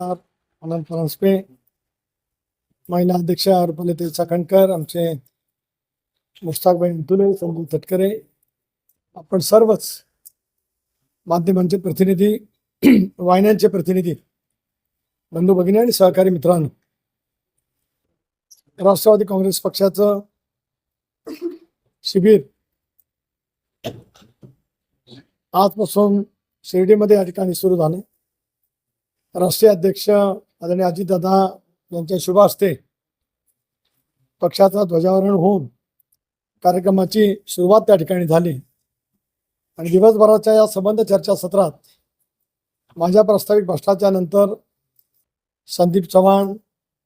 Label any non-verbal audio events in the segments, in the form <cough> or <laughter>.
आनंद फरांसपे महिला अध्यक्ष रुपाली चाकणकर आमचे मुश्ताकबाई तुले संजू तटकरे आपण सर्वच माध्यमांचे प्रतिनिधी <clears throat> वाहिन्यांचे प्रतिनिधी बंधू भगिनी आणि सहकारी मित्रांनो. राष्ट्रवादी काँग्रेस पक्षाचं शिबिर आजपासून शिर्डीमध्ये या ठिकाणी सुरू झालं. राष्ट्रीय अध्यक्ष आदरणीय अजितदादा यांच्या शुभ हस्ते पक्षाचं ध्वजारोहण होऊन कार्यक्रमाची सुरुवात त्या ठिकाणी झाली. आणि दिवसभराच्या या संबंध चर्चा सत्रात माझ्या प्रस्तावित भाषणाच्या नंतर संदीप चव्हाण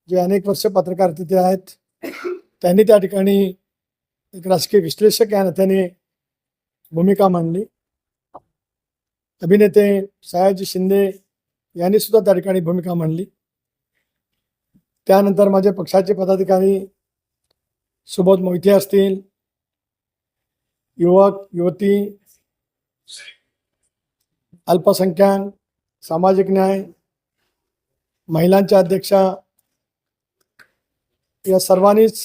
जे अनेक वर्ष पत्रकार तिथे आहेत त्यांनी त्या ठिकाणी एक राजकीय विश्लेषक या नात्याने भूमिका मांडली. अभिनेते सयाजी शिंदे यांनी सुद्धा त्या ठिकाणी भूमिका मांडली. त्यानंतर माझे पक्षाचे पदाधिकारी सुबोध मोहिते असतील युवक युवती अल्पसंख्याक सामाजिक न्याय महिलांच्या अध्यक्षा या सर्वांनीच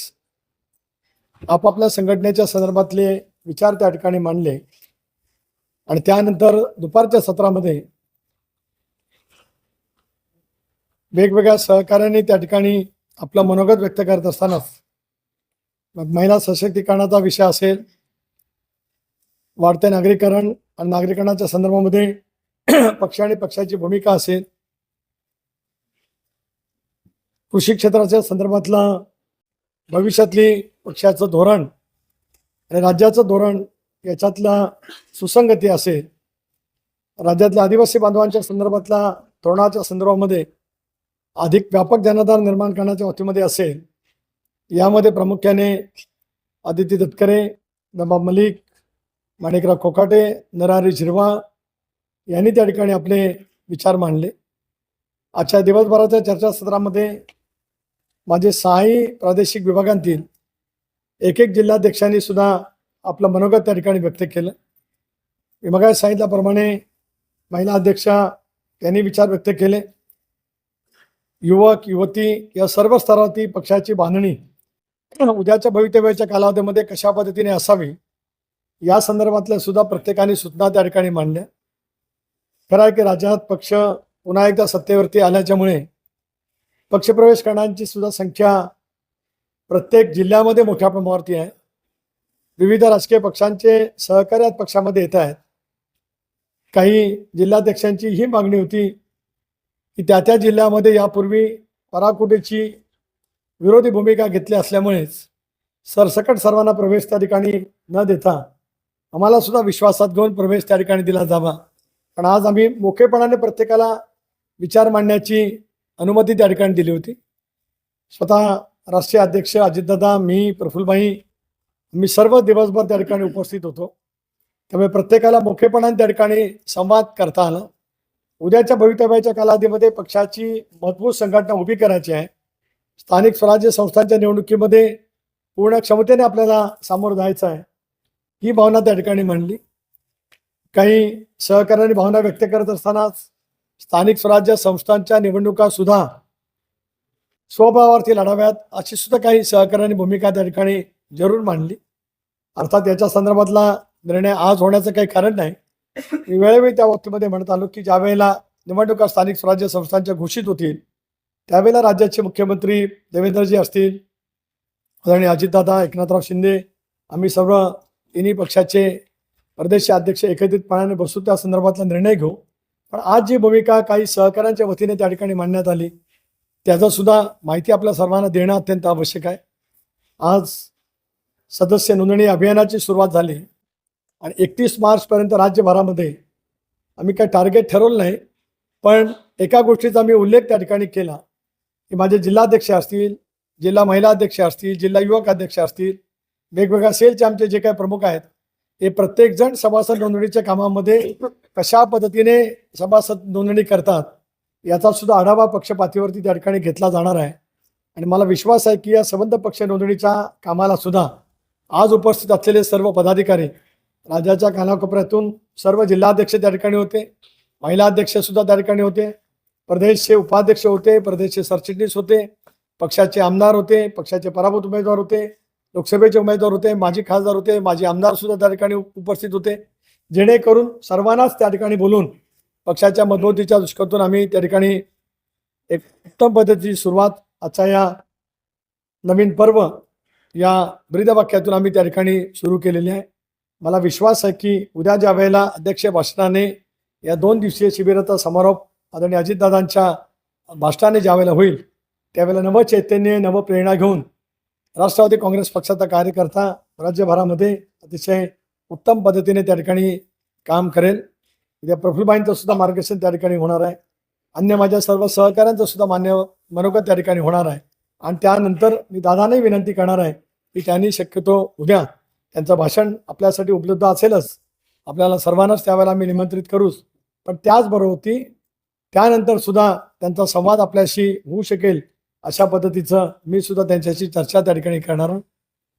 आपापल्या संघटनेच्या संदर्भातले विचार त्या ठिकाणी मांडले. आणि त्यानंतर दुपारच्या सत्रामध्ये वेगवेगळ्या सहकार्याने त्या ठिकाणी आपलं मनोगत व्यक्त करत असतानाच महिला सशक्तीकरणाचा विषय असेल वाढते नागरीकरण आणि नागरिकांच्या संदर्भामध्ये <clears throat> पक्ष आणि पक्षाची भूमिका असेल. कृषी क्षेत्राच्या संदर्भातला भविष्यातली पक्षाचं धोरण आणि राज्याचं धोरण याच्यातला सुसंगती असेल. राज्यातल्या आदिवासी बांधवांच्या संदर्भातला धोरणाच्या संदर्भामध्ये अधिक व्यापक जनाधार निर्माण करण्याच्या बाबतीमध्ये असेल यामध्ये प्रामुख्याने आदिती तटकरे नवाब मलिक माणिकराव कोकाटे नरहरी झिरवा यांनी त्या ठिकाणी आपले विचार मांडले. आजच्या दिवसभराच्या चर्चासत्रामध्ये माझे सहाही प्रादेशिक विभागांतील एक एक जिल्हाध्यक्षांनी सुद्धा आपलं मनोगत त्या ठिकाणी व्यक्त केलं. मी मग सांगितल्याप्रमाणे महिला अध्यक्षा यांनी विचार व्यक्त केले. युवक युवती या सर्व स्तरावरती पक्षाची बांधणी उद्याच्या भवितव्याच्या कालावधीमध्ये कशा पद्धतीने असावी या संदर्भातल्या सुद्धा प्रत्येकाने सूचना त्या ठिकाणी मांडल्या. खरं आहे की राज्यात पक्ष पुन्हा एकदा सत्तेवरती आल्याच्यामुळे पक्षप्रवेश करणाऱ्यांची सुद्धा संख्या प्रत्येक जिल्ह्यामध्ये मोठ्या प्रमाणावरती आहे. विविध राजकीय पक्षांचे सहकार्यात पक्षामध्ये येत आहेत. काही जिल्हाध्यक्षांची ही मागणी होती की त्या त्या जिल्ह्यामध्ये यापूर्वी पराकुटीची विरोधी भूमिका घेतली असल्यामुळेच सरसकट सर्वांना प्रवेश त्या ठिकाणी न देता आम्हाला सुद्धा विश्वासात घेऊन प्रवेश त्या ठिकाणी दिला जावा. पण आज आम्ही मोकेपणाने प्रत्येकाला विचार मांडण्याची अनुमती त्या ठिकाणी दिली होती. स्वतः राष्ट्रीय अध्यक्ष अजितदादा मी प्रफुलबाई मी सर्व दिवसभर त्या ठिकाणी उपस्थित होतो. त्यामुळे प्रत्येकाला मोठेपणाने त्या ठिकाणी संवाद करता आला. उद्याच्या भवितव्याच्या कालावधीमध्ये पक्षाची मजबूत संघटना उभी करायची आहे. स्थानिक स्वराज्य संस्थांच्या निवडणुकीमध्ये पूर्ण क्षमतेने आपल्याला सामोरं जायचं आहे. ही भावना त्या ठिकाणी मांडली काही सहकार्याने भावना व्यक्त करत असतानाच स्थानिक स्वराज्य संस्थांच्या निवडणुका सुद्धा स्वभावावरती लढाव्यात अशी सुद्धा काही सहकार्याने भूमिका त्या ठिकाणी जरूर मांडली. अर्थात याच्या संदर्भातला निर्णय आज होण्याचं काही कारण नाही. मी वेळोवेळी त्या बाबतीमध्ये म्हणत आलो की ज्या वेळेला निवडणुका स्थानिक स्वराज्य संस्थांच्या घोषित होतील त्यावेळेला राज्याचे मुख्यमंत्री देवेंद्रजी असतील आदरणीय अजितदादा एकनाथराव शिंदे आम्ही सर्व तिन्ही पक्षाचे प्रदेश अध्यक्ष एकत्रितपणाने बसू त्या संदर्भातला निर्णय घेऊ. पण आज जी भूमिका काही सहकाऱ्यांच्या वतीने त्या ठिकाणी मांडण्यात आली त्याचा सुद्धा माहिती आपल्या सर्वांना देणं अत्यंत आवश्यक आहे. आज सदस्य नोंदणी अभियानाची सुरुवात झाली. आणि एकतीस मार्चपर्यंत राज्यभरामध्ये आम्ही काय टार्गेट ठरवलं नाही पण एका गोष्टीचा मी उल्लेख त्या ठिकाणी केला. की माझे जिल्हाध्यक्ष असतील जिल्हा महिला अध्यक्ष असतील जिल्हा युवक अध्यक्ष असतील वेगवेगळ्या सेलचे आमचे जे काही प्रमुख आहेत हे प्रत्येकजण सभासद नोंदणीच्या कामामध्ये कशा पद्धतीने सभासद नोंदणी करतात याचा सुद्धा आढावा पक्षपातीवरती त्या ठिकाणी घेतला जाणार आहे. आणि मला विश्वास आहे की या संबंध पक्ष नोंदणीच्या कामाला सुद्धा आज उपस्थित असलेले सर्व पदाधिकारी राज्याच्या कानाकोपऱ्यातून सर्व जिल्हाध्यक्ष त्या ठिकाणी होते. महिला अध्यक्ष सुद्धा त्या ठिकाणी होते. प्रदेशचे उपाध्यक्ष होते प्रदेशचे सरचिटणीस होते पक्षाचे आमदार होते पक्षाचे पराभूत उमेदवार होते लोकसभेचे उमेदवार होते माजी खासदार होते माजी आमदार सुद्धा त्या ठिकाणी उपस्थित होते. जेणेकरून सर्वांनाच त्या ठिकाणी बोलून पक्षाच्या मजबूतीच्या दृष्टीतून आम्ही त्या ठिकाणी एक उत्तम पद्धतीची सुरुवात आजच्या या नवीन पर्व या ब्रीदवाक्यातून आम्ही त्या ठिकाणी सुरू केलेली आहे. मला विश्वास आहे की उद्या ज्या वेळेला अध्यक्ष भाषणाने या दोन दिवसीय शिबिराचा समारोप आदरणीय अजितदादांच्या भाषणाने ज्या वेळेला होईल त्यावेळेला नवं चैतन्य नवं प्रेरणा घेऊन राष्ट्रवादी काँग्रेस पक्षाचा कार्यकर्ता राज्यभरामध्ये अतिशय उत्तम पद्धतीने त्या ठिकाणी काम करेल. उद्या प्रफुल्लबाईंचं सुद्धा मार्गदर्शन त्या ठिकाणी होणार आहे. अन्य माझ्या सर्व सहकाऱ्यांचं सुद्धा मान्य मनोगत त्या ठिकाणी होणार आहे. आणि त्यानंतर मी दादाने विनंती करणार आहे की त्यांनी शक्यतो उद्या त्यांचं भाषण आपल्यासाठी उपलब्ध असेलच. आपल्याला सर्वांनाच त्यावेळेला आम्ही निमंत्रित करूच. पण त्याचबरोबर त्यानंतर सुद्धा त्यांचा संवाद आपल्याशी होऊ शकेल अशा पद्धतीचं मी सुद्धा त्यांच्याशी चर्चा त्या ठिकाणी करणार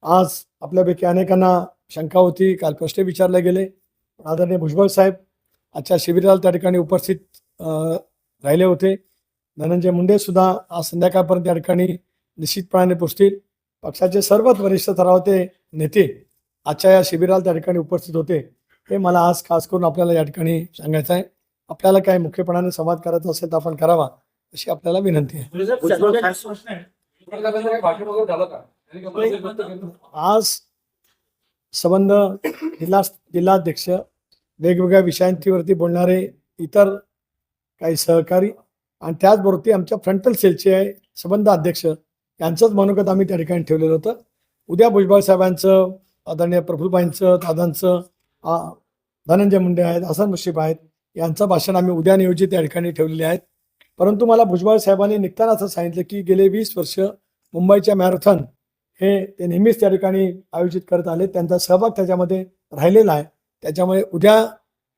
आज आपल्यापैकी अनेकांना शंका होती काल प्रश्न विचारले गेले. आदरणीय भुजबळ साहेब आजच्या शिबिराला त्या ठिकाणी उपस्थित राहिले होते. धनंजय मुंडे सुद्धा आज संध्याकाळपर्यंत त्या ठिकाणी निश्चितपणाने पोचतील. पक्षाचे सर्वच वरिष्ठ स्तरावरचे नेते आजच्या या शिबिराला त्या ठिकाणी उपस्थित होते. हे मला आज खास करून आपल्याला या ठिकाणी सांगायचं आहे. आपल्याला काय मुख्यपणाने संवाद करायचा असेल तर आपण करावा अशी आपल्याला विनंती आहे. प्रश्न आहे? आज संबंध जिल्हा जिल्हाध्यक्ष वेगवेगळ्या विषयांवरती बोलणारे इतर काही सहकारी आणि त्याचबरोबर आमच्या फ्रंटल सेलचे संबंध अध्यक्ष यांचंच मनोगत आम्ही त्या ठिकाणी ठेवलेलं होतं. उद्या भुजबळ साहेबांचं आदरणीय प्रफुलबाईंचं दादांचं धनंजय मुंडे आहेत हसन मुश्रीफ आहेत यांचं भाषण आम्ही उद्या नियोजित त्या ठिकाणी ठेवलेले आहेत. परंतु मला भुजबळ साहेबांनी निघताना असं सांगितलं की गेले वीस वर्ष मुंबईच्या मॅरेथॉन हे ते नेहमीच त्या ठिकाणी आयोजित करत आले. त्यांचा सहभाग त्याच्यामध्ये राहिलेला आहे. त्याच्यामुळे उद्या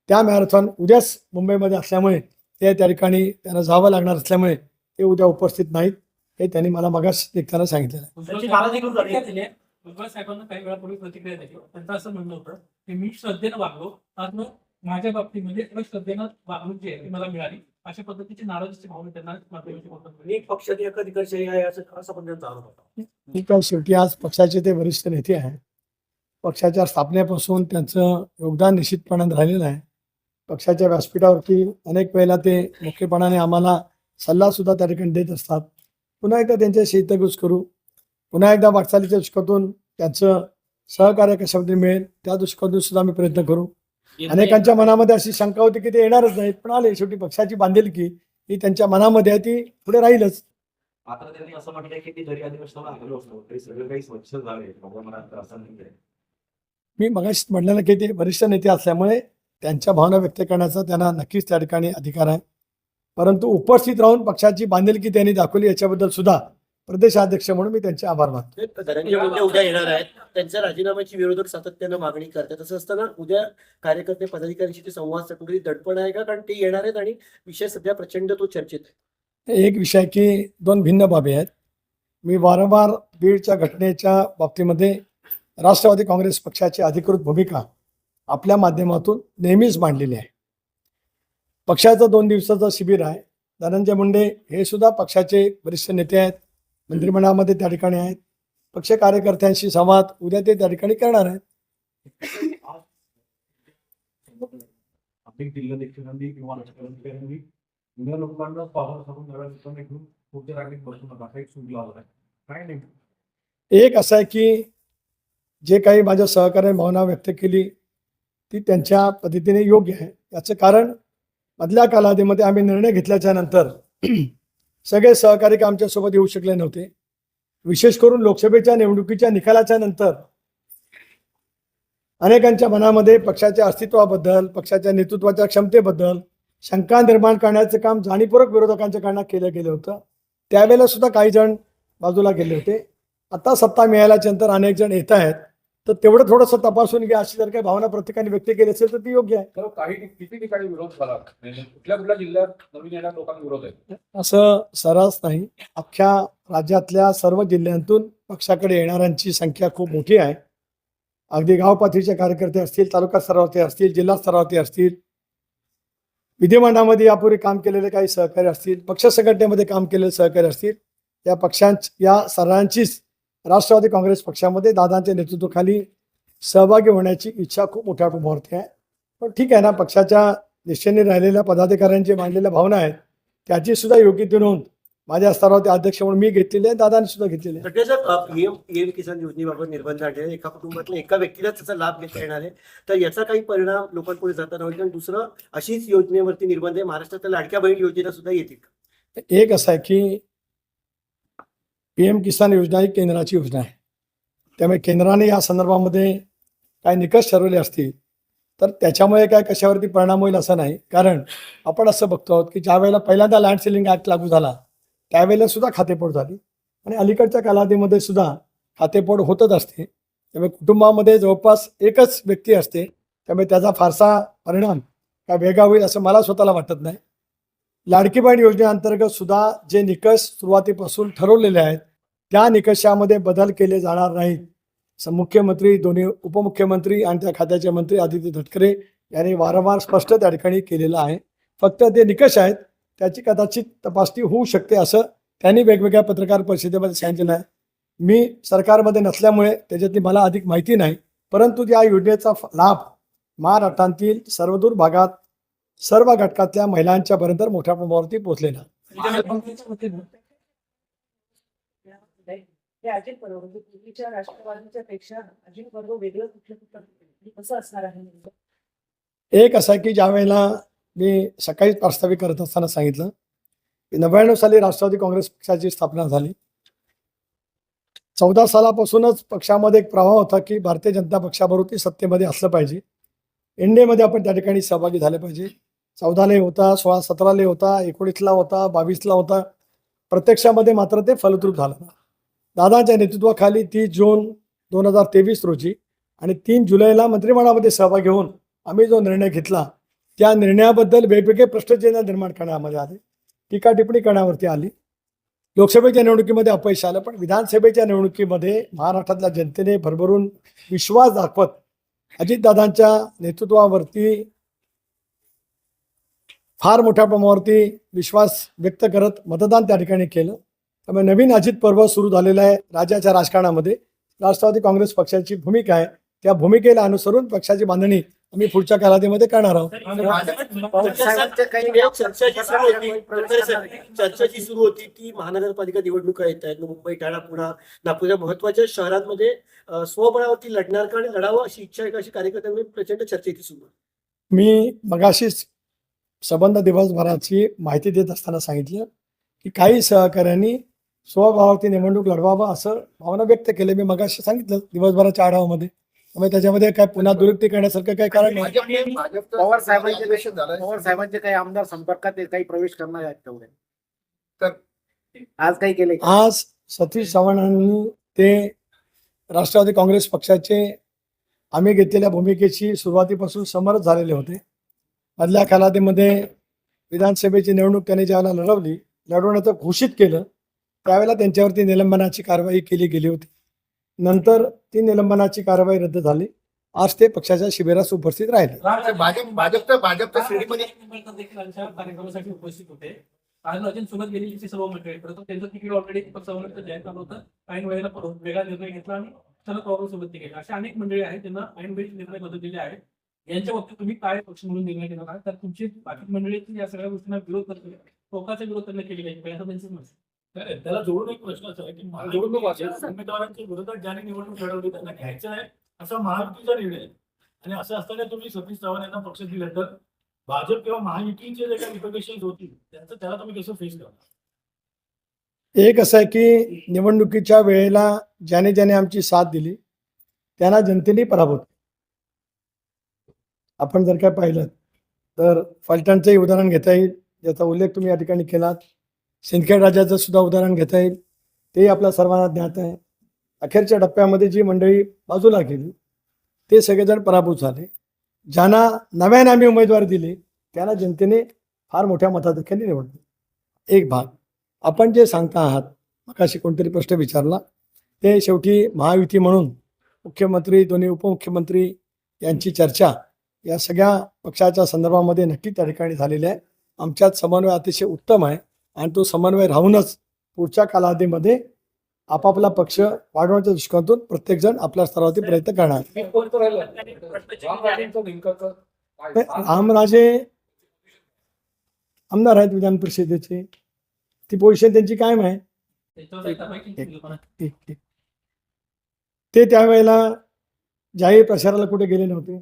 त्या मॅरेथॉन उद्याच मुंबईमध्ये असल्यामुळे ते त्या ठिकाणी त्यांना जावं लागणार असल्यामुळे ते उद्या उपस्थित नाहीत हे त्यांनी मला मगाच निघताना सांगितलेलं आहे. आहे. भुजबळ साहेबांना काही वेळापूर्वी प्रतिक्रिया दिली. त्यांचं असं म्हणणं होतं की मी श्रद्धेनं वागलो आज माझ्या बाबतीमध्ये एवढं श्रद्धेनं वागणूक जी आहे ती मला मिळाली. अशा पद्धतीची नाराजीची भावना त्यांना आहे आहे शेवटी आज पक्षाचे ते वरिष्ठ नेते आहेत पक्षाच्या स्थापनेपासून त्यांचं योगदान निश्चितपणाने राहिलेलं आहे. पक्षाच्या व्यासपीठावरती अनेक वेळेला ते मुख्यपणाने आम्हाला सल्ला सुद्धा त्या ठिकाणी देत असतात. पुन्हा एकदा त्यांच्याशी हितगुज करू. पुन्हा एकदा वाटचालीच्या दृष्टिकोनातून त्यांचं सहकार्य कशा पद्धतीने मिळेल त्या दृष्टिकोनातून सुद्धा आम्ही प्रयत्न करू. अनेकांच्या मनामध्ये अशी शंका होती की ते येणारच नाहीत पण आले. शेवटी पक्षाची बांधिलकी ही त्यांच्या मनामध्ये आहे ती पुढे राहीलच. मात्र त्यांनी असं म्हटलंय की ती जरी अधिवेशनाला असतो तरी सगळं काही स्वच्छ झाले मी मगाशी म्हटलं की ते वरिष्ठ नेते असल्यामुळे त्यांच्या भावना व्यक्त करण्याचा त्यांना नक्कीच त्या ठिकाणी अधिकार आहे. परंतु उपस्थित राहून पक्षाची बांधिलकी त्यांनी दाखवली याच्याबद्दल सुद्धा प्रदेशाध्यक्ष म्हणून मी त्यांचे आभार मानतो. धनंजय उद्या येणार आहेत त्यांच्या राजीनाम्याची विरोधक सातत्यानं मागणी करतात. असं असताना उद्या कार्यकर्ते पदाधिकाऱ्यांशी ते संवाद साधून दडपण आहे का? कारण ते येणार आहेत आणि विषय सध्या प्रचंड तो चर्चेत आहे. एक विषय की दोन भिन्न बाबी आहेत. मी वारंवार बीडच्या घटनेच्या बाबतीमध्ये राष्ट्रवादी काँग्रेस पक्षाची अधिकृत भूमिका आपल्या माध्यमातून नेहमीच मांडलेली आहे. पक्षाचं दोन दिवसाचं शिबिर आहे. धनंजय मुंडे हे सुद्धा पक्षाचे वरिष्ठ नेते आहेत. मंत्रिमंडळामध्ये त्या ठिकाणी आहेत. पक्ष कार्यकर्त्यांशी संवाद उद्या ते त्या ठिकाणी करणार आहेत. एक असं आहे. की जे काही माझ्या सहकार्याने भावना व्यक्त केली ती त्यांच्या पद्धतीने योग्य आहे. याचं कारण मधल्या कालावधीमध्ये आम्ही निर्णय घेतल्याच्या नंतर सगळे सहकारी आमच्यासोबत येऊ शकले नव्हते. विशेष करून लोकसभेच्या निवडणुकीच्या निकालाच्या नंतर अनेकांच्या मनामध्ये पक्षाच्या अस्तित्वाबद्दल पक्षाच्या नेतृत्वाच्या क्षमतेबद्दल शंका निर्माण करण्याचं काम जाणीवपूर्वक विरोधकांच्या कारणात केलं गेलं होतं. त्यावेळेला सुद्धा काही जण बाजूला गेले होते. आता सत्ता मिळाल्याच्या नंतर अनेक जण येत आहेत. तर तेवढं थोडंसं तपासून घ्या. अशी जर काही भावना प्रत्येकाने व्यक्त केली असेल तर ती योग्य आहे. तर काही किती ठिकाणी विरोध झाला? म्हणजे कुठल्या कुठल्या जिल्ह्यात नवीन लोकांना विरोध आहे? असं सरस नाही. अख्ख्या राज्यातल्या सर्व जिल्ह्यांतून पक्षाकडे येणाऱ्यांची संख्या खूप मोठी आहे. अगदी गाव पातळीचे कार्यकर्ते असतील तालुका स्तरावरती असतील जिल्हा स्तरावरती असतील. विधिमंडळामध्ये यापूर्वी काम केलेले काही सहकारी असतील पक्ष संघटनेमध्ये काम केलेले सहकारी असतील. या पक्षांच या सर्वांचीच राष्ट्रवादी काँग्रेस पक्षामध्ये दादांच्या नेतृत्वाखाली सहभागी होण्याची इच्छा खूप मोठ्या प्रमाणावरती आहे. पण ठीक आहे ना पक्षाच्या निश्चयाने राहिलेल्या पदाधिकाऱ्यांची मांडलेल्या भावना आहेत. त्याची सुद्धा योग्य ती नोंद माझ्या स्तरावरती अध्यक्ष म्हणून मी घेतलेली आहे दादांनी सुद्धा घेतलेली आहे. पीएम किसान योजनेबाबत निर्बंध आणले एका कुटुंबातल्या एका व्यक्तीला त्याचा लाभ घेता येणार आहे. तर याचा काही परिणाम लोकांपुढे जाताना होईल. आणि दुसरं अशीच योजनेवरती निर्बंध आहे. महाराष्ट्रातल्या लाडक्या बहीण योजना सुद्धा येतील एक असं आहे की पी एम किसान योजना ही केंद्राची योजना आहे. त्यामुळे केंद्राने या संदर्भामध्ये काय निकष ठरवले असतील तर त्याच्यामुळे काय कशावरती परिणाम होईल असं नाही. कारण आपण असं बघतो आहोत की ज्या वेळेला पहिल्यांदा लँड सेलिंग ॲक्ट लागू झाला त्यावेळेला सुद्धा खातेपोट झाली. आणि अलीकडच्या कालावधीमध्ये सुद्धा खातेपोट होतच असते. त्यामुळे कुटुंबामध्ये जवळपास एकच व्यक्ती असते. त्यामुळे त्याचा फारसा परिणाम काय वेगळा होईल असं मला स्वतःला वाटत नाही. लाडकी बहीण योजनेअंतर्गत सुद्धा जे निकष सुरुवातीपासून ठरवलेले आहेत त्या निकषामध्ये बदल केले जाणार नाहीत. स- मुख्यमंत्री दोन्ही उपमुख्यमंत्री आणि त्या खात्याचे मंत्री आदित्य तटकरे यांनी वारंवार स्पष्ट त्या ठिकाणी केलेलं आहे. फक्त ते निकष आहेत त्याची कदाचित तपासणी होऊ शकते असं त्यांनी वेगवेगळ्या पत्रकार परिषदेमध्ये सांगितलेलं आहे. मी सरकारमध्ये नसल्यामुळे त्याच्यातली मला अधिक माहिती नाही परंतु या योजनेचा लाभ महाराष्ट्रातील सर्वदूर भागात सर्व घटकातल्या महिलांच्या पर्यंत मोठ्या प्रमाणावरती पोहोचलेला हे अजित बरोबर म्हणजे पूर्वीच्या राष्ट्रवादीच्या पेक्षा अजित बरोबर वेगळं कुठलं कुठलं कसं असणार आहे एक असं आहे की ज्या वेळेला मी सकाळीच प्रास्ताविक करत असताना सांगितलं की नव्याण्णव साली राष्ट्रवादी काँग्रेस पक्षाची स्थापना झाली. चौदा सालापासूनच पक्षामध्ये एक प्रवाह होता की भारतीय जनता पक्षाबरोबर ती सत्तेमध्ये असलं पाहिजे. एनडीएमध्ये आपण त्या ठिकाणी सहभागी झाले पाहिजे. चौदालाही होता सोळा सतरालाही होता एकोणीसला होता बावीसला होता. प्रत्यक्षामध्ये मात्र ते फलद्रूप झालं. दादांच्या नेतृत्वाखाली तीस जून दोन हजार तेवीस रोजी आणि तीन जुलैला मंत्रिमंडळामध्ये सहभागी घेऊन आम्ही जो निर्णय घेतला त्या निर्णयाबद्दल वेगवेगळे प्रश्नचिन्ह निर्माण करण्यामध्ये आले. टीका टिप्पणी करण्यावरती आली. लोकसभेच्या निवडणुकीमध्ये अपयश आलं पण विधानसभेच्या निवडणुकीमध्ये महाराष्ट्रातल्या जनतेने भरभरून विश्वास दाखवत अजितदादांच्या नेतृत्वावरती फार मोठ्या प्रमाणावरती विश्वास व्यक्त करत मतदान त्या ठिकाणी केलं. त्यामुळे नवीन अजित पर्व सुरू झालेलं आहे राज्याच्या राजकारणामध्ये. राष्ट्रवादी काँग्रेस पक्षाची भूमिका आहे. त्या भूमिकेला अनुसरून पक्षाची बांधणी आम्ही पुढच्या कालावधीमध्ये करणार आहोत. चर्चा जी सुरू होती ती महानगरपालिका निवडणुका येत आहेत. मुंबई ठाणा पुणा नागपूर या महत्त्वाच्या शहरांमध्ये स्वबळावरती लढणार का आणि लढावं अशी इच्छा आहे का? अशी कार्यकर्त्यांमध्ये प्रचंड चर्चा इथे सुरू. मी मगाशीच संबंध दिवसभराची माहिती देत असताना सांगितलं की काही सहकाऱ्यांनी स्वभावावरती निवडणूक लढवावं असं भावना व्यक्त केले. मी मगाशी सांगितलं दिवसभराच्या आढावामध्ये. त्यामुळे त्याच्यामध्ये काय पुन्हा दुरुस्ती करण्यासारखं काही कारण नाही. पवार साहेबांचे पवार साहेबांचे काही आमदार संपर्कात काही प्रवेश करणार आहेत तेवढे. तर आज काही केले आज सतीश चव्हाणांनी ते राष्ट्रवादी काँग्रेस पक्षाचे आम्ही घेतलेल्या भूमिकेशी सुरुवातीपासून समरस झालेले होते. मधल्या कालावधीमध्ये विधानसभेची निवडणूक त्यांनी ज्यावेळेला लढवली लढवण्याचं घोषित केलं त्यावेळेला त्यांच्यावरती निलंबनाची कारवाई केली गेली होती. नंतर ती निलंबनाची कारवाई रद्द झाली. आज ते पक्षाच्या शिबिरात उपस्थित राहिले. भाजप कार्यक्रमासाठी उपस्थित होते आज अजून सोबत गेलेली जी सर्व मंडळी. परंतु त्यांचं तिकीट ऑलरेडी पक्षावर जाहीर झालं होतं. ऐन वेळेला परत वेगळा निर्णय घेतला आणि शरद पवार सोबत अशा अनेक मंडळी आहेत त्यांना ऐन वेळी निर्णय बदललेले आहेत. यांच्या बाबतीत तुम्ही काय पक्ष म्हणून निर्णय घेणार आहात? तर तुमची बाकी मंडळी या सगळ्या गोष्टींना विरोध करते टोकाचा विरोध त्यांना केली पाहिजे असं त्यांचं आहे. त्याला जोडून एक प्रश्न असा आहे की महायुतीच्या उमेदवारांच्या विरोधात ज्याने निवडणूक लढवली त्यांना घ्यायचं आहे असा महायुतीचा निर्णय आहे. आणि असं असताना तुम्ही सतीश चव्हाण यांना पक्ष दिले तर भाजप किंवा महायुतीचे जे काही रिपकेशन्स होतील त्यांचं त्याला तुम्ही कसं फेस करणार एक असं आहे की निवडणुकीच्या वेळेला ज्याने ज्याने आमची साथ दिली त्यांना जनतेने पराभूत. आपण जर काय पाहिलं तर फलटणचंही उदाहरण घेता येईल ज्याचा उल्लेख तुम्ही या ठिकाणी केलात सिंदखेड राजाचं सुद्धा उदाहरण घेता येईल. तेही आपल्या सर्वांना ज्ञात आहे. अखेरच्या टप्प्यामध्ये जी मंडळी बाजूला गेली ते सगळेजण पराभूत झाले. ज्यांना नव्याने आम्ही उमेदवार दिले त्यांना जनतेने फार मोठ्या मताधिक्याने निवडले. एक भाग. आपण जे सांगता आहात मगाशी कोणतरी प्रश्न विचारला. ते शेवटी महायुती म्हणून मुख्यमंत्री दोन्ही उपमुख्यमंत्री यांची चर्चा या सगळ्या पक्षाच्या संदर्भामध्ये नक्की त्या ठिकाणी झालेली आहे. आमच्यात समन्वय अतिशय उत्तम आहे. आणि तो समन्वय राहूनच पुढच्या कालावधीमध्ये आपापला पक्ष वाढवण्याच्या दृष्टिकोनातून प्रत्येकजण आपल्या स्तरावरती प्रयत्न करणार. रामराजे आमदार आहेत विधान परिषदेचे. ती पोझिशन त्यांची कायम आहे. ते त्यावेळेला जाहीर प्रचाराला कुठे गेले नव्हते.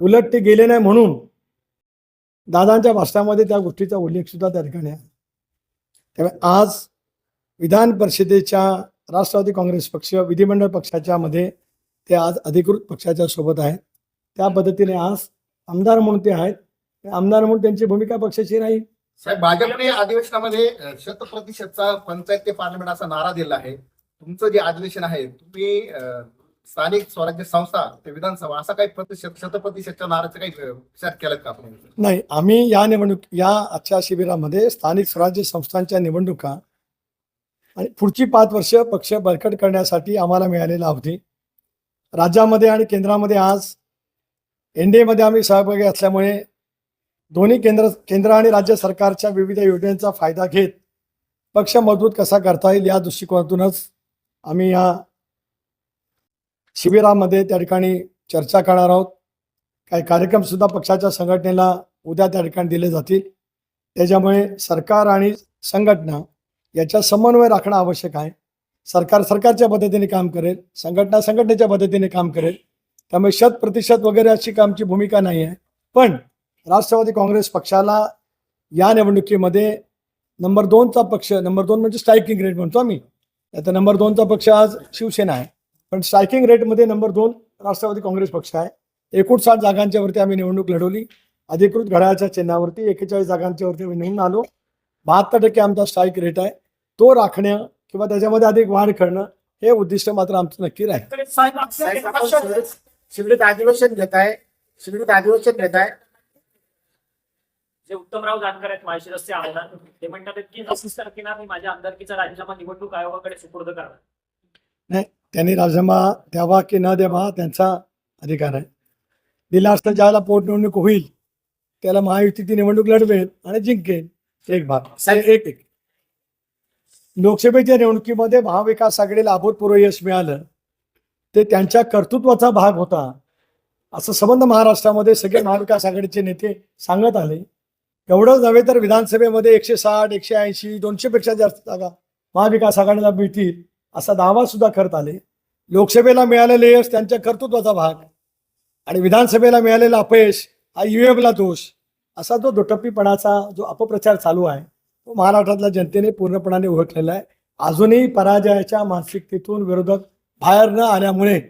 उलट ते गेले नाही म्हणून दादांच्या भाषणामध्ये त्या गोष्टीचा उल्लेख सुद्धा त्या ठिकाणी आहे. त्यामुळे आज विधान परिषदेच्या राष्ट्रवादी काँग्रेस पक्ष विधिमंडळ पक्षाच्या मध्ये ते आज अधिकृत पक्षाच्या सोबत आहेत. त्या पद्धतीने आज आमदार म्हणून ते आहेत. ते आमदार म्हणून त्यांची भूमिका पक्षाची नाही साहेब भाजपने अधिवेशनामध्ये शत प्रतिशतचा पंचायत ते पार्लमेंट असा नारा दिला आहे. तुमचं जे अधिवेशन आहे तुम्ही स्थानिक स्वराज्य संस्था ते विधानसभा असा काही प्रतिशत शतप्रतिशतच्या नाराचा काही विचार केला का आपण? नाही आम्ही या निवडणूक या आजच्या शिबिरामध्ये स्थानिक स्वराज्य संस्थांच्या निवडणुका आणि पुढची पाच वर्ष पक्ष बळकट करण्यासाठी आम्हाला मिळालेला होती राज्यामध्ये आणि केंद्रामध्ये आज एन डी एमध्ये आम्ही सहभागी असल्यामुळे दोन्ही केंद्र केंद्र आणि राज्य सरकारच्या विविध योजनांचा फायदा घेत पक्ष मजबूत कसा करता येईल या दृष्टिकोनातूनच आम्ही या शिबिरामध्ये त्या ठिकाणी चर्चा करणार आहोत. काही कार्यक्रम सुद्धा पक्षाच्या संघटनेला उद्या त्या ठिकाणी दिले जातील. त्याच्यामुळे सरकार आणि संघटना याच्या समन्वय राखणं आवश्यक आहे. सरकार सरकारच्या पद्धतीने काम करेल संघटना संघटनेच्या पद्धतीने काम करेल. त्यामुळे शत प्रतिशत वगैरे अशी कामची भूमिका नाही आहे. पण राष्ट्रवादी काँग्रेस पक्षाला या निवडणुकीमध्ये नंबर दोनचा पक्ष नंबर दोन म्हणजे स्ट्रायकिंग रेट म्हणतो आम्ही. आता नंबर दोनचा पक्ष आज शिवसेना आहे. पण स्ट्रायकिंग रेटमध्ये नंबर दोन राष्ट्रवादी काँग्रेस पक्ष आहे. एकोणसाठ जागांच्या वरती आम्ही निवडणूक लढवली. अधिकृत घड्याळाच्या चिन्हावरती एकेचाळीस जागांच्या वरती आम्ही निवडून आलो. बहात्तर टक्के आमचा स्ट्राईक रेट आहे. तो राखणं किंवा त्याच्यामध्ये अधिक वाढ करणं हे उद्दिष्ट मात्र आमचं नक्की राहील. शिबिरात अधिवेशन घेत आहे. शिबिरात अधिवेशन घेत आहे. जे उत्तमराव जानकर आहेत माळशिरसचे आमदार ते म्हणतात की मी माझ्या आमदारकीचा राजीनामा निवडणूक आयोगाकडे सुपूर्द करणार. त्यांनी राजीनामा द्यावा की न द्यावा त्यांचा अधिकार आहे. दिला असता ज्याला पोटनिवडणूक होईल त्याला महायुती ती निवडणूक लढवेल आणि जिंकेल. एक भाग एक एक. लोकसभेच्या निवडणुकीमध्ये महाविकास आघाडीला अभूतपूर्व यश मिळालं. ते त्यांच्या कर्तृत्वाचा भाग होता. असं संबंध महाराष्ट्रामध्ये सगळे महाविकास आघाडीचे नेते सांगत आले. एवढंच नव्हे तर विधानसभेमध्ये एकशे साठ एकशे ऐंशी दोनशे पेक्षा जास्त जागा महाविकास आघाडीला मिळतील. असा दावा सुद्धा करत आले. लोकसभेला मिळालेले यश त्यांच्या कर्तृत्वाचा भाग आणि विधानसभेला मिळालेला अपयश हा युएमला दोष. असा जो दुटप्पीपणाचा जो अपप्रचार चालू आहे तो महाराष्ट्रातल्या जनतेने पूर्णपणाने ओळखलेला आहे. अजूनही पराजयाच्या मानसिकतेतून विरोधक बाहेर न आल्यामुळे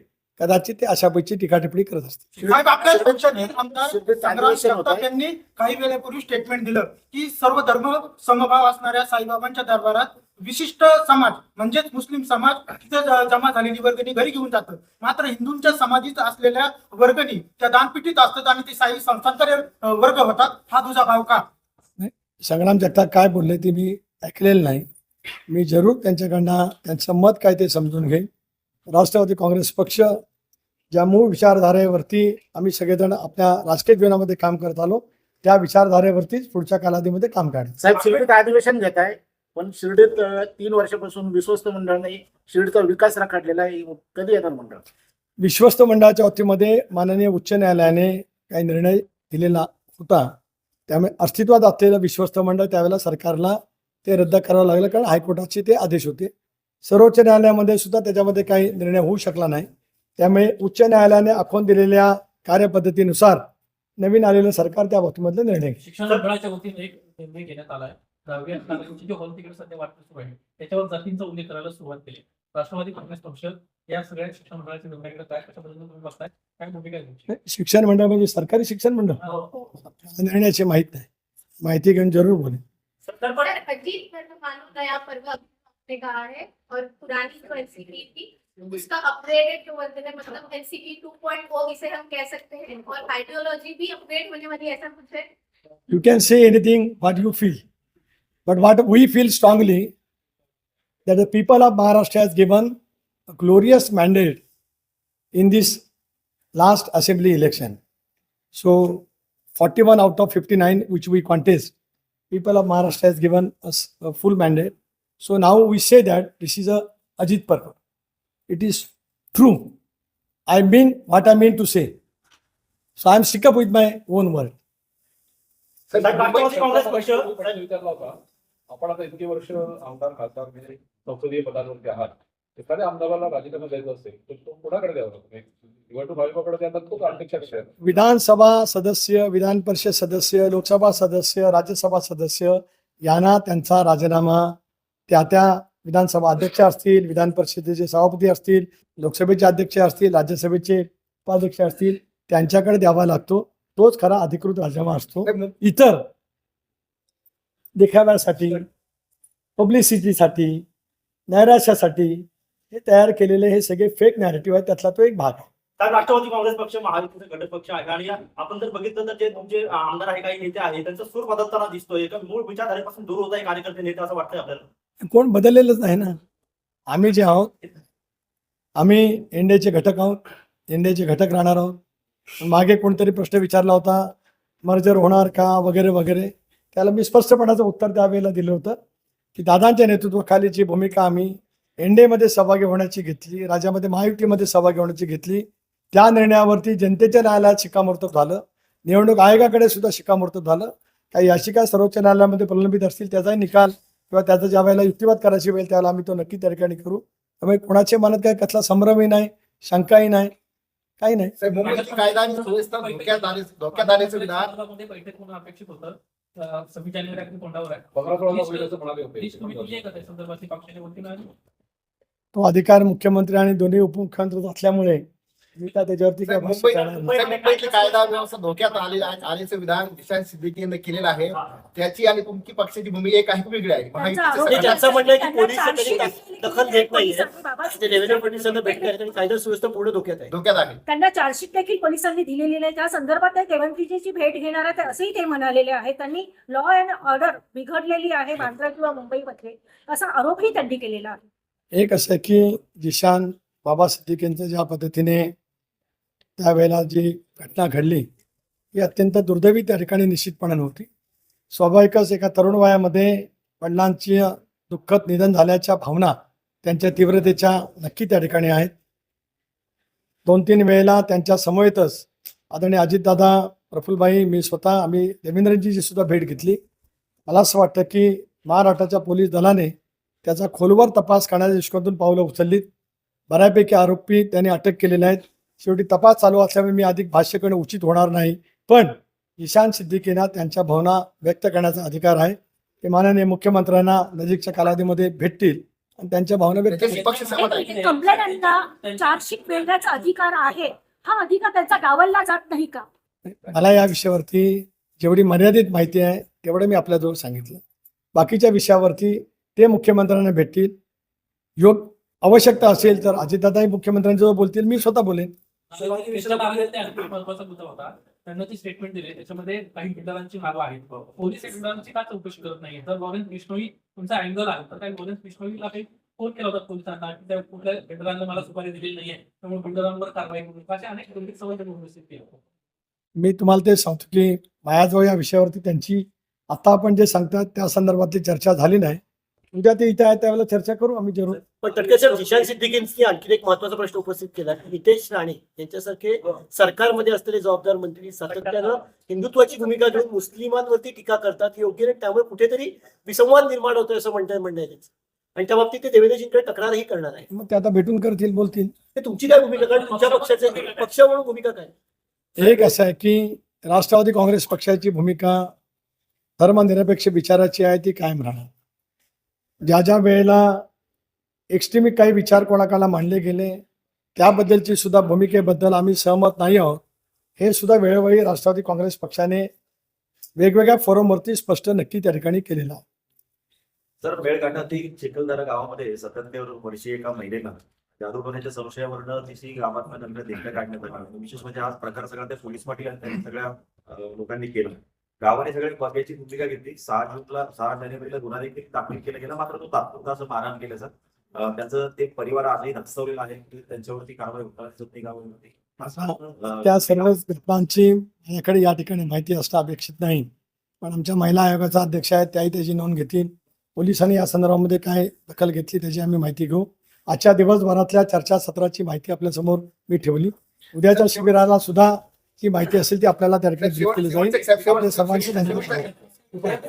कदाचित ते अशापैकी टीकाटिप्पणी करत असतील. साहेब आपल्या पक्षाने आमदार शिबिरात संग्राम अधिवेशन होत जगताप आहे यांनी काही वेळेपूर्वी स्टेटमेंट दिलं की सर्व धर्म समभाव असणाऱ्या साईबाबांच्या दरबारात विशिष्ट समाज म्हणजेच मुस्लिम समाज तिथे जमा झालेली वर्गणी घरी घेऊन जातं. मात्र हिंदूंच्या समाधीत असलेल्या वर्गणी त्या दानपिटीत असतात आणि ते साई संस्थांकडे वर्ग होतात. हा तुझा भाव का? संग्राम जगताप काय बोलले ते मी ऐकलेलं नाही. मी जरूर त्यांच्याकडनं त्यांचं मत काय ते समजून घेईन. राष्ट्रवादी काँग्रेस पक्ष ज्या मूळ विचारधारेवरती आम्ही सगळेजण आपल्या राजकीय जीवनामध्ये काम करत आलो त्या विचारधारेवरतीच पुढच्या कालावधीमध्ये काम करणार. साहेब शिर्डीत अधिवेशन घेत आहे? पण शिर्डीत तीन वर्षापासून विश्वस्त मंडळाने शिर्डीचा विकास रखडलेला आहे. कधी येणार मंडळ? विश्वस्त मंडळाच्या बाबतीमध्ये माननीय उच्च न्यायालयाने काही निर्णय दिलेला होता. त्यामुळे अस्तित्वात असलेलं विश्वस्त मंडळ त्यावेळेला सरकारला ते रद्द करावं लागलं कारण हायकोर्टाचे ते आदेश होते. सर्वोच्च न्यायालयामध्ये सुद्धा त्याच्यामध्ये काही निर्णय होऊ शकला नाही. त्यामुळे उच्च न्यायालयाने आखून दिलेल्या कार्यपद्धतीनुसार नवीन आलेलं सरकार त्या बाबतीमधले निर्णय. शिक्षण मंडळाच्या वतीने एक निर्णय घेण्यात आला आहे. दहावी आणि बारावीची जी हॉल तिकीट सध्या वाटप सुरू आहे त्याच्यावर जातींचा उल्लेख करायला सुरुवात केली राष्ट्रवादी काँग्रेस पक्ष या सगळ्या शिक्षण मंडळाच्या निर्णयाकडे काय कशा पद्धतीने तुम्ही बघताय? काय भूमिका आहे तुमची? शिक्षण मंडळ म्हणजे सरकारी शिक्षण मंडळ. हो. निर्णयाची माहीत नाही. माहिती घेऊन जरूर बोलेल ने कहा है और पुरानी जो एनसीपी थी उसका अपग्रेडेड जो वर्जन है मतलब एनसीपी 2.0 इसे हम कह सकते हैं और आइडियोलॉजी भी अपग्रेड होने वाली ऐसा कुछ है you can say anything what you feel. But what we feel strongly that the people of Maharashtra has given a glorious mandate in this last assembly election. So 41 out of 59 which we contest, people of Maharashtra has given us a full mandate. So now we say that this is a Ajit Parva. It is true. I mean what I mean to say. So I am stick up with my own word. आपण आता इतके वर्ष आमदार खासदार म्हणजे संसदीय पदांवरती आहात एखाद्या आमदाराला राजीनामा द्यायचा असेल तर तो कोणाकडे द्यावा तुम्ही निवडणूक आयोगाकडे द्यायला तोच अध्यक्ष असेल विधानसभा सदस्य विधान परिषद सदस्य लोकसभा सदस्य राज्यसभा सदस्य यांना त्यांचा राजीनामा त्या त्या विधानसभा अध्यक्ष असतील विधान परिषदेचे सभापती असतील लोकसभेचे अध्यक्ष असतील राज्यसभेचे उपाध्यक्ष असतील त्यांच्याकडे द्यावा लागतो. तोच खरा अधिकृत राजीनामा असतो. इतर देखाव्यासाठी पब्लिसिटीसाठी नैराश्यासाठी हे तयार केलेले हे सगळे फेक नॅरेटिव्ह आहेत. त्यातला तो एक भाग आहे. राष्ट्रवादी काँग्रेस पक्ष महायुतीचा घटक पक्ष आहे. आणि आपण जर बघितलं तर जे तुमचे आमदार आहे काही नेते आहेत त्यांचा सूर बदलताना दिसतोय. मूळ विचारधारेपासून दूर होत आहे कार्यकर्ते नेते असं वाटतंय आपल्याला. कोण बदललेलंच नाही ना. आम्ही जे आहोत आम्ही इंडियाचे घटक आहोत इंडियाचे घटक राहणार आहोत. मागे कोणतरी प्रश्न विचारला होता मर्जर होणार का वगैरे वगैरे. त्याला मी स्पष्टपणाचं उत्तर त्यावेळेला दिलं होतं की दादांच्या नेतृत्वाखाली जी भूमिका आम्ही एनडीएमध्ये सहभागी होण्याची घेतली राज्यामध्ये महायुतीमध्ये सहभागी होण्याची घेतली त्या निर्णयावरती जनतेच्या न्यायालयात शिक्कामोर्तब झालं. निवडणूक आयोगाकडे सुद्धा शिक्कामोर्तब झालं. काही याचिका सर्वोच्च न्यायालयामध्ये प्रलंबित असतील त्याचाही निकाल किंवा त्याचा ज्या वेळेला युक्तिवाद करायची वेळ त्यावेळेला आम्ही तो नक्की त्या ठिकाणी करू. त्यामुळे कोणाच्या मनात काय कसला संभ्रमही नाही शंकाही नाही काही नाही. बैठक होणं अपेक्षित होतं. सव्वीस जानेवारी तोंडावर आहे. तो अधिकार मुख्यमंत्री आणि दोन्ही उपमुख्यमंत्री असल्यामुळे मी काय त्याच्यावरती काय साहेब, भाष्य मुंबई करणार नाही. साहेब, मुंबईची कायदा व्यवस्था धोक्यात आलेला आहे आल्याचं विधान दिशांत सिद्दीकीनं केलेलं आहे. त्याची आणि तुमची पक्षाची भूमिका एक आहे वेगळी आहे. महायुतीचं आरोप सरकार- ज्यांचं म्हणणं आहे की त्यांना पोलीस चार्जशीट त्यांनी देखील दखल घेत नाहीये. ते देवेंद्र आणि कायदा सुव्यवस्था पूर्ण धोक्यात आहे. धोक्यात आहे. त्यांना चार्जशीट देखील पोलिसांनी दिलेली आहे त्या संदर्भात ते देवंतीची भेट घेणार आहेत असंही ते म्हणालेले आहे त्यांनी लॉ अँड ऑर्डर बिघडलेली आहे बांद्रा किंवा मुंबईमध्ये. असा आरोपही त्यांनी केलेला आहे. एक असं की जिशान बाबा सिद्दीक यांचं ज्या पद्धतीने त्यावेळेला जी घटना घडली ही अत्यंत दुर्दैवी त्या ठिकाणी निश्चितपणे नव्हती. स्वाभाविकच एका तरुण वयामध्ये वडिलांची दुःखद निधन झाल्याच्या भावना त्यांच्या तीव्रतेच्या नक्की त्या ठिकाणी आहेत. दोन तीन वेळेला त्यांच्या समवेतच आदरणीय अजितदादा प्रफुल्लबाई मी स्वतः आम्ही देवेंद्रजीची सुद्धा भेट घेतली. मला असं वाटतं की महाराष्ट्राच्या पोलीस दलाने त्याचा खोलवर तपास करण्याच्या दृष्टिकोनातून पावलं उचललीत. बऱ्यापैकी आरोपी त्यांनी अटक केलेले आहेत. शेवटी तपास चालू असल्यामुळे मी अधिक भाष्य करणं उचित होणार नाही. पण ईशान सिद्दीकींना त्यांच्या भावना व्यक्त करण्याचा अधिकार आहे. ते माननीय मुख्यमंत्र्यांना नजीकच्या कालावधीमध्ये भेटतील आणि त्यांच्या भावना व्यक्त चार्जशीट मिळण्याचा अधिकार आहे. हा अधिकार त्यांचा गावाला जात नाही का? मला या विषयावरती जेवढी मर्यादित माहिती आहे तेवढं मी आपल्याजवळ सांगितलं. बाकीच्या विषयावरती ते मुख्यमंत्र्यांना भेटतील. योग आवश्यकता असेल तर अजितदादाही मुख्यमंत्र्यांजवळ बोलतील मी स्वतः बोलेन. महत्त्वाचा मुद्दा होता. त्यांना ती स्टेटमेंट दिली. त्याच्यामध्ये काही बिल्डरांची नावं आहेत. पोलीस बिल्डरांची का चौकशी करत नाही? तर लॉरेन्स बिश्नोई तुमचा अँगल आहे. तर काही लॉरेन्स बिश्नोईला काही फोन केला होता पोलिसांना की त्या कुठल्या बिल्डरांना मला सुपारी दिलेली नाहीये. त्यामुळे बिल्डरांवर कारवाई करू अशा अनेक गंभीर सवाल त्यांनी उपस्थित केले मी तुम्हाला ते सांगतो की माझ्याजवळ या विषयावरती त्यांची आता आपण जे सांगतात त्या संदर्भातली चर्चा झाली नाही. उद्या ते इथे आहे त्यावेळेला चर्चा करू. आम्ही जरूर पण तटके साहेब जिशान सिद्दीकींनी आणखी एक महत्त्वाचा प्रश्न उपस्थित केला. की नितेश राणे यांच्यासारखे सरकारमध्ये असलेले जबाबदार मंत्री सातत्यानं हिंदुत्वाची भूमिका घेऊन मुस्लिमांवरती टीका करतात योग्य नाही. त्यामुळे कुठेतरी विसंवाद निर्माण होतोय असं म्हणतात म्हणणं आहे. आणि त्या बाबतीत ते देवेंद्रजींकडे तक्रारही करणार आहे मग ते आता भेटून करतील बोलतील. ते तुमची काय भूमिका? कारण तुमच्या पक्षाचे पक्ष म्हणून भूमिका काय? एक असं आहे की राष्ट्रवादी काँग्रेस पक्षाची भूमिका धर्मनिरपेक्ष विचाराची आहे ती कायम राहणार. ज्या ज्या वेळेला एक्स्ट्रीमिक काही विचार कोणाकाला मांडले गेले त्याबद्दलची सुद्धा भूमिकेबद्दल आम्ही सहमत नाही आहोत. हे सुद्धा वेळोवेळी राष्ट्रवादी काँग्रेस पक्षाने वेगवेगळ्या फोरमवरती स्पष्ट नक्की त्या ठिकाणी केलेलं आहे. सर मेळघाटातील चिखलदरा गावामध्ये सतततेवर वर्षी एका महिलेला जादूटोण्याच्या संशयावरनं तिची गावात नंतर काढण्यात आली. विशेष म्हणजे आज प्रकार सगळा ते पोलीस पाटील आणि त्यांनी सगळ्या लोकांनी केला. गावाने सगळ्या बघायची भूमिका घेतली. सहा जूनला सहा जानेवारीला गुन्हा देखील दाखल केला गेला. मात्र तो तात्पुरता असं मारहाण केलं सर. त्याचं ते परिवार आजही नक्सवलेला आहे. की त्यांच्यावरती कारवाई होता जपणी कारवाई होती आता त्या सर्व घटनांची माझ्याकडे या ठिकाणी माहिती असणं अपेक्षित नाही. पण आमच्या महिला आयोगाचा अध्यक्ष आहे त्याही त्याची नोंद घेतील. पोलिसांनी या संदर्भामध्ये काय दखल घेतली त्याची आम्ही माहिती घेऊ. आजच्या दिवसभरातल्या चर्चासत्राची माहिती आपल्यासमोर मी ठेवली. उद्याच्या शिबिराला सुद्धा जी माहिती असेल ती आपल्याला त्या ठिकाणी केली जाईल. आपल्या सर्वांशी धन्यवाद.